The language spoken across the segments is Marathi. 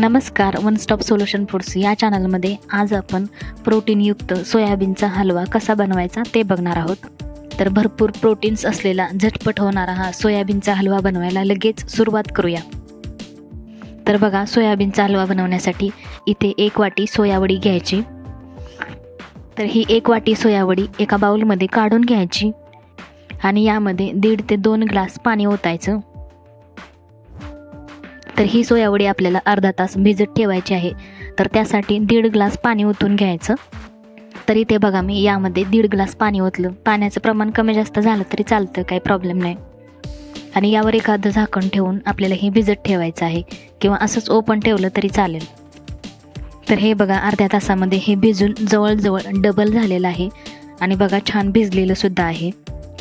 नमस्कार वन स्टॉप सोल्युशन फूड्स या चॅनलमध्ये आज आपण प्रोटीनयुक्त सोयाबीनचा हलवा कसा बनवायचा ते बघणार आहोत. तर भरपूर प्रोटीन्स असलेला झटपट होणारा हा सोयाबीनचा हलवा बनवायला लगेच सुरुवात करूया. तर बघा सोयाबीनचा हलवा बनवण्यासाठी इथे एक वाटी सोयावडी घ्यायची. तर ही एक वाटी सोयावडी एका बाउलमध्ये काढून घ्यायची. आणि यामध्ये दीड ते दोन ग्लास पाणी ओतायचं. तर ही सोयावडी आपल्याला अर्धा तास भिजत ठेवायची आहे. तर त्यासाठी दीड ग्लास पाणी ओतून घ्यायचं. तर इथे बघा मी यामध्ये दीड ग्लास पाणी ओतलं. पाण्याचं प्रमाण कमी जास्त झालं तरी चालतं काही प्रॉब्लेम नाही. आणि यावर एखादं झाकण ठेवून आपल्याला हे भिजत ठेवायचं आहे किंवा असंच ओपन ठेवलं तरी चालेल. तर हे बघा अर्ध्या तासामध्ये हे भिजून जवळजवळ डबल झालेलं आहे. आणि बघा छान भिजलेलं सुद्धा आहे.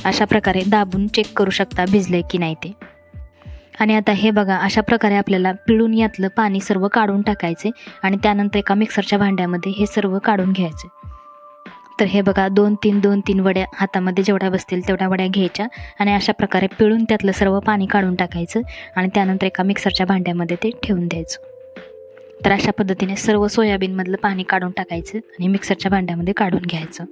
अशा प्रकारे दाबून चेक करू शकता भिजले की नाही ते. आणि आता हे बघा अशा प्रकारे आपल्याला पिळून यातलं पाणी सर्व काढून टाकायचे आणि त्यानंतर एका मिक्सरच्या भांड्यामध्ये हे सर्व काढून घ्यायचे. तर हे बघा दोन तीन दोन तीन वड्या हातामध्ये जेवढ्या बसतील तेवढ्या वड्या घ्यायच्या आणि अशा प्रकारे पिळून त्यातलं सर्व पाणी काढून टाकायचं आणि त्यानंतर एका मिक्सरच्या भांड्यामध्ये ते ठेवून द्यायचं. तर अशा पद्धतीने सर्व सोयाबीनमधलं पाणी काढून टाकायचं आणि मिक्सरच्या भांड्यामध्ये काढून घ्यायचं.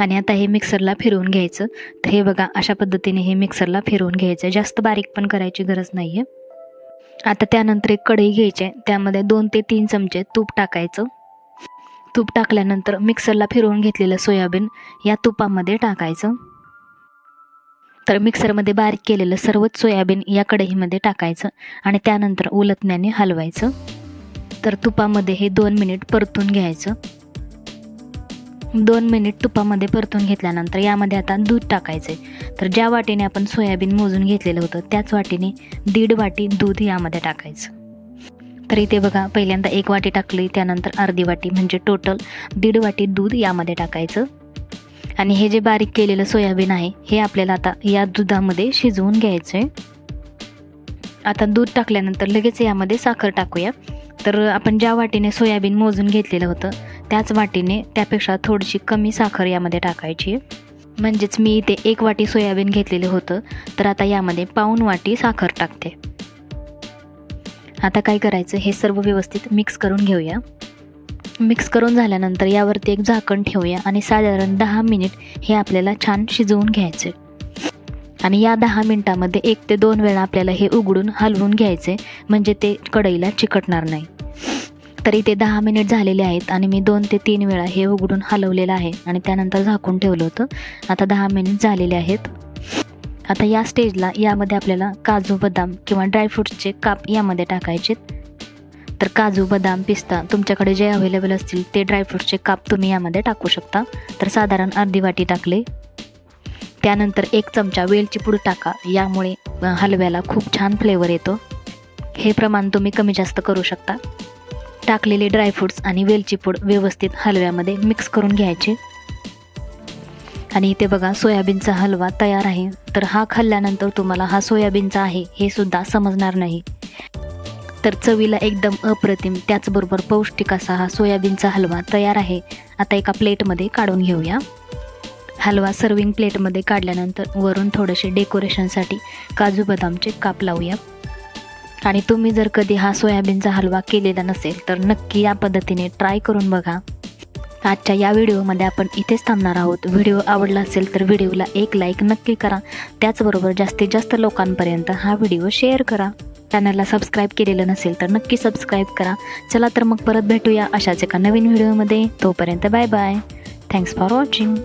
आणि आता हे मिक्सरला फिरवून घ्यायचं. तर हे बघा अशा पद्धतीने हे मिक्सरला फिरवून घ्यायचं. जास्त बारीक पण करायची गरज नाही आहे आता त्यानंतर एक कढई घ्यायची. आहे त्यामध्ये दोन ते तीन चमचे तूप टाकायचं. तूप टाकल्यानंतर मिक्सरला फिरवून घेतलेलं सोयाबीन या तुपामध्ये टाकायचं. तर मिक्सरमध्ये बारीक केलेलं सर्वच सोयाबीन या कढईमध्ये टाकायचं आणि त्यानंतर उलटण्याने हलवायचं. तर तुपामध्ये हे दोन मिनिट परतून घ्यायचं. दोन मिनिट तुपामध्ये परतून घेतल्यानंतर यामध्ये आता दूध टाकायचं आहे तर ज्या वाटीने आपण सोयाबीन मोजून घेतलेलं होतं त्याच वाटीने दीड वाटी दूध यामध्ये टाकायचं. तर इथे बघा पहिल्यांदा एक वाटी टाकली त्यानंतर अर्धी वाटी म्हणजे टोटल दीड वाटी दूध यामध्ये टाकायचं. आणि हे जे बारीक केलेलं सोयाबीन आहे हे आपल्याला आता या दुधामध्ये शिजवून घ्यायचं आहे आता दूध टाकल्यानंतर लगेच यामध्ये साखर टाकूया. तर आपण ज्या वाटीने सोयाबीन मोजून घेतलेलं होतं त्याच वाटीने त्यापेक्षा थोडीशी कमी साखर यामध्ये टाकायची. म्हणजेच मी इथे एक वाटी सोयाबीन घेतलेलं होतं तर आता यामध्ये पाऊन वाटी साखर टाकते. आता काय करायचं हे सर्व व्यवस्थित मिक्स करून घेऊया. मिक्स करून झाल्यानंतर यावरती एक झाकण ठेवूया आणि साधारण दहा मिनिट हे आपल्याला छान शिजवून घ्यायचे आणि या दहा मिनटामध्ये एक ते दोन वेळा आपल्याला हे उघडून हलवून घ्यायचे म्हणजे ते कढईला चिकटणार नाही. तरी ते दहा मिनिट झालेले आहेत आणि मी दोन ते तीन वेळा हे उघडून हलवलेलं आहे आणि त्यानंतर झाकून ठेवलं होतं. आता दहा मिनिट झालेले आहेत. आता या स्टेजला यामध्ये आपल्याला काजू बदाम किंवा ड्रायफ्रूट्सचे काप यामध्ये टाकायचे तर काजू बदाम पिस्ता तुमच्याकडे जे अवेलेबल असतील ते ड्रायफ्रूट्सचे काप तुम्ही यामध्ये टाकू शकता. तर साधारण अर्धी वाटी टाकले. त्यानंतर एक चमचा वेलची पूड टाका. यामुळे हलव्याला खूप छान फ्लेवर येतो. हे प्रमाण तुम्ही कमी जास्त करू शकता. टाकलेले ड्रायफ्रूट्स आणि वेलची पूड व्यवस्थित हलव्यामध्ये मिक्स करून घ्यायचे. आणि इथे बघा सोयाबीनचा हलवा तयार आहे. तर हा खाल्ल्यानंतर तुम्हाला हा सोयाबीनचा आहे हे सुद्धा समजणार नाही. तर चवीला एकदम अप्रतिम त्याचबरोबर पौष्टिक असा हा सोयाबीनचा हलवा तयार आहे. आता एका प्लेटमध्ये काढून घेऊया. हलवा सर्विंग प्लेटमध्ये काढल्यानंतर वरून थोडेसे डेकोरेशनसाठी काजू बदामचे काप लावूया. आणि तुम्ही जर कधी हा सोयाबीनचा हलवा केलेला नसेल तर नक्की या पद्धतीने ट्राय करून बघा. आजच्या या व्हिडिओमध्ये आपण इथेच थांबणार आहोत. व्हिडिओ आवडला असेल तर व्हिडिओला एक लाईक नक्की करा. त्याचबरोबर जास्तीत जास्त लोकांपर्यंत हा व्हिडिओ शेअर करा. चॅनलला सबस्क्राईब केलेलं नसेल तर नक्की सबस्क्राईब करा. चला तर मग परत भेटूया अशाच एका नवीन व्हिडिओमध्ये तोपर्यंत bye bye thanks for watching